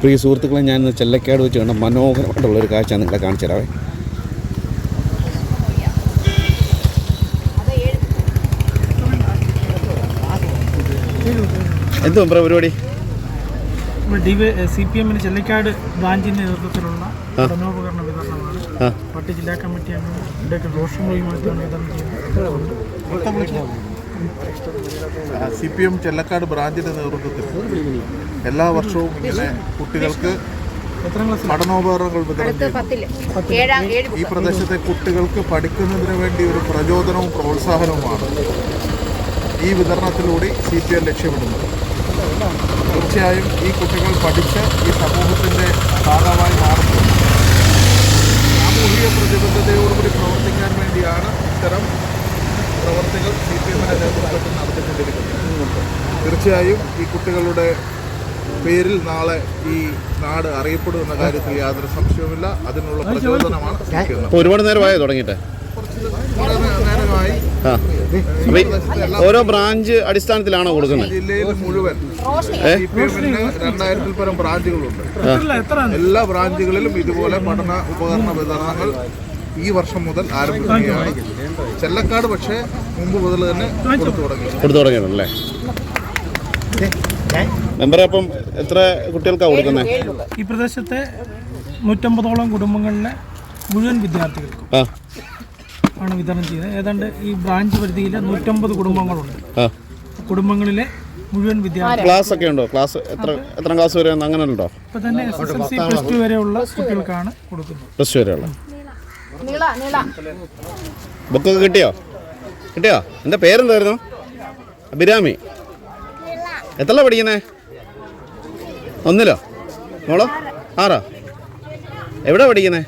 പ്രിയ സുഹൃത്തുക്കളെ ഞാൻ ഇന്ന് ചെല്ലക്കാട് വെച്ച് കണ്ട മനോഹരമായിട്ടുള്ള ഒരു കാഴ്ച നിങ്ങളെ കാണിച്ചു തരാവേ. എന്തോ പരിപാടി? സി പി എമ്മിന് ചെല്ലക്കാട് ബ്രാഞ്ചിന്റെ നേതൃത്വത്തിലുള്ള പഠനോപകരണ വിതരണമാണ് പട്ടി പാർട്ടി ജില്ലാ കമ്മിറ്റി അംഗങ്ങളുടെയൊക്കെ ദോഷങ്ങളുമായിട്ടാണ് വിതരണം ചെയ്യുന്നത്. സി പി എം ചെല്ലക്കാട് ബ്രാഞ്ചിന്റെ നേതൃത്വത്തിൽ എല്ലാ വർഷവും ഇങ്ങനെ കുട്ടികൾക്ക് പഠനോപകരണങ്ങൾ വിതരണം ഈ പ്രദേശത്തെ കുട്ടികൾക്ക് പഠിക്കുന്നതിന് വേണ്ടി ഒരു പ്രചോദനവും പ്രോത്സാഹനവുമാണ് ഈ വിതരണത്തിലൂടെ സി പി എം ലക്ഷ്യമിടുന്നത്. തീർച്ചയായും ഈ കുട്ടികൾ പഠിച്ച് ഈ സമൂഹത്തിന്റെ ഭാഗമായി മാറുന്നു. സാമൂഹിക പ്രതിബദ്ധതയോടുകൂടി പ്രവർത്തിക്കാൻ വേണ്ടിയാണ് ഇത്തരം പ്രവർത്തികൾ സി പി എമ്മിന്റെ നേതൃത്വത്തിൽ തീർച്ചയായും ഈ കുട്ടികളുടെ പേരിൽ നാളെ ഈ നാട് അറിയപ്പെടുമെന്ന കാര്യത്തിൽ യാതൊരു സംശയവുമില്ല. അതിനുള്ള പ്രചോദനമാണ് ഒരുപാട് നേരമായോ തുടങ്ങിയിട്ട്? ഓരോ ബ്രാഞ്ച് അടിസ്ഥാനത്തിലാണോ കൊടുക്കുന്നത്? ജില്ലയിൽ മുഴുവൻ രണ്ടായിരത്തിൽ പരം ബ്രാഞ്ചുകളുണ്ട്. എല്ലാ ബ്രാഞ്ചുകളിലും ഇതുപോലെ പഠന ഉപകരണ വിതരണങ്ങൾ ഈ വർഷം മുതൽ ആരംഭിക്കുകയാണ്. ചെല്ലക്കാട് പക്ഷേ മുമ്പ് മുതൽ തന്നെ കൊടുത്തു തുടങ്ങി. കൊടുത്തു തുടങ്ങിയിട്ടുണ്ടല്ലേ? മെമ്പറെ അപ്പം എത്ര കുട്ടികൾക്കാണ് കൊടുക്കുന്നത് ഈ പ്രദേശത്തെ നൂറ്റമ്പതോളം കുടുംബങ്ങളിലെ മുഴുവൻ വിദ്യാർത്ഥികൾക്കും ആണ് വിതരണം ചെയ്യുന്നത്. ഏതാണ്ട് ഈ ബ്രാഞ്ച് പരിധിയിൽ നൂറ്റമ്പത് കുടുംബങ്ങളുണ്ട്. കുടുംബങ്ങളിലെ മുഴുവൻ വിദ്യാർത്ഥി ക്ലാസ് ഒക്കെ ഉണ്ടോ? ക്ലാസ് എത്ര എത്ര ക്ലാസ് വരെ അങ്ങനെ ഉണ്ടോ ഇപ്പൊ തന്നെ S S L C plus two വരെയുള്ള കുട്ടികൾക്കാണ് കൊടുക്കുന്നത്. പ്ലസ് ടു വരെയുള്ള. ബുക്കൊക്കെ കിട്ടിയോ? കിട്ടിയോ? എന്താ പേരെന്തായിരുന്നു? അഭിരാമി. എത്രല്ല പഠിക്കുന്നേ? ഒന്നിലോ? മോളോ? ആറോ? എവിടെ പഠിക്കുന്നേ?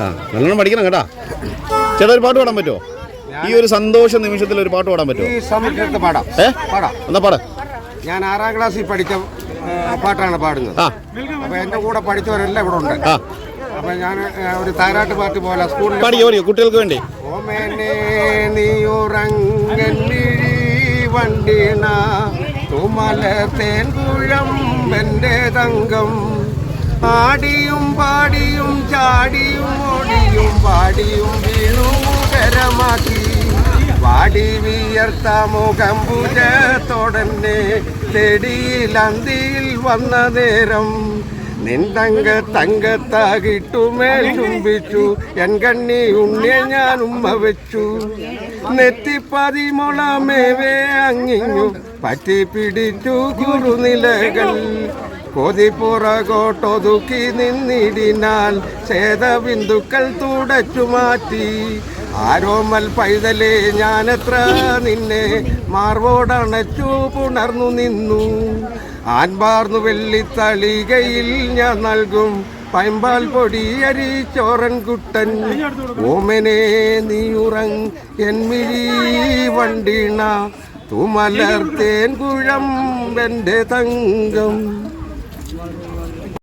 ആ നല്ലോണം പഠിക്കണം കേട്ടാ. ചേട്ടാ ഒരു പാട്ട് പാടാൻ പറ്റുമോ ഈ ഒരു സന്തോഷ നിമിഷത്തിൽ ഒരു പാട്ട് പാടാൻ പറ്റുമോ ഈ സമയത്ത് പാടാം. ഏ? പാടാം. എന്നാ പാട്. ഞാൻ ആറാം ക്ലാസ്സിൽ പഠിച്ച പാട്ടാണ് പാടുന്നത്. അപ്പൊ എന്റെ കൂടെ പഠിച്ചവരെല്ലാം ഇവിടെ ഉണ്ട്. ആ ഞാൻ ഒരു താരാട്ട് പാട്ട് പോലെ സ്കൂളിൽ പാടിയോ കുട്ടികൾക്ക് വേണ്ടി. ഓമേനെ നീ വണ്ടിണ തുമല തേൻകുഴം എന്റെ തങ്കം. ആടിയും പാടിയും ചാടിയും ഓടിയും പാടിയും വീണുകരമാക്കി വാടി വിയർത്ത മുഖം പുജത്തോടന്നെ തെടിയിൽ വന്ന നേരം നിന്തങ്ക തങ്കത്താകിട്ടുമേൽ ചുംബിച്ചു. എൻ കണ്ണി ഉണ്ണിയെ ഞാൻ ഉമ്മ വെച്ചു. നെത്തിപ്പതിമുളമേവേ അങ്ങിഞ്ഞു പറ്റി പിടിച്ചു കുറുനിലകൾ. കൊതി പുറകോട്ടൊതുക്കി നിന്നിടിനാൽ ഛേദബിന്ദുക്കൾ തുടച്ചു മാറ്റി ആരോമൽ പൈതലേ ഞാനത്ര നിന്നെ മാർവോടണച്ചു പുണർന്നു നിന്നു. ആൻപാർന്നു വെള്ളിത്തളികയിൽ ഞാൻ നൽകും പൈമ്പാൽ പൊടി ചോറൻ കുട്ടൻ. ഓമനെ നീയുറങ് എന്മിഴി വണ്ടിണ. തുമലർത്തേൻ കുഴം എന്റെ തങ്കം.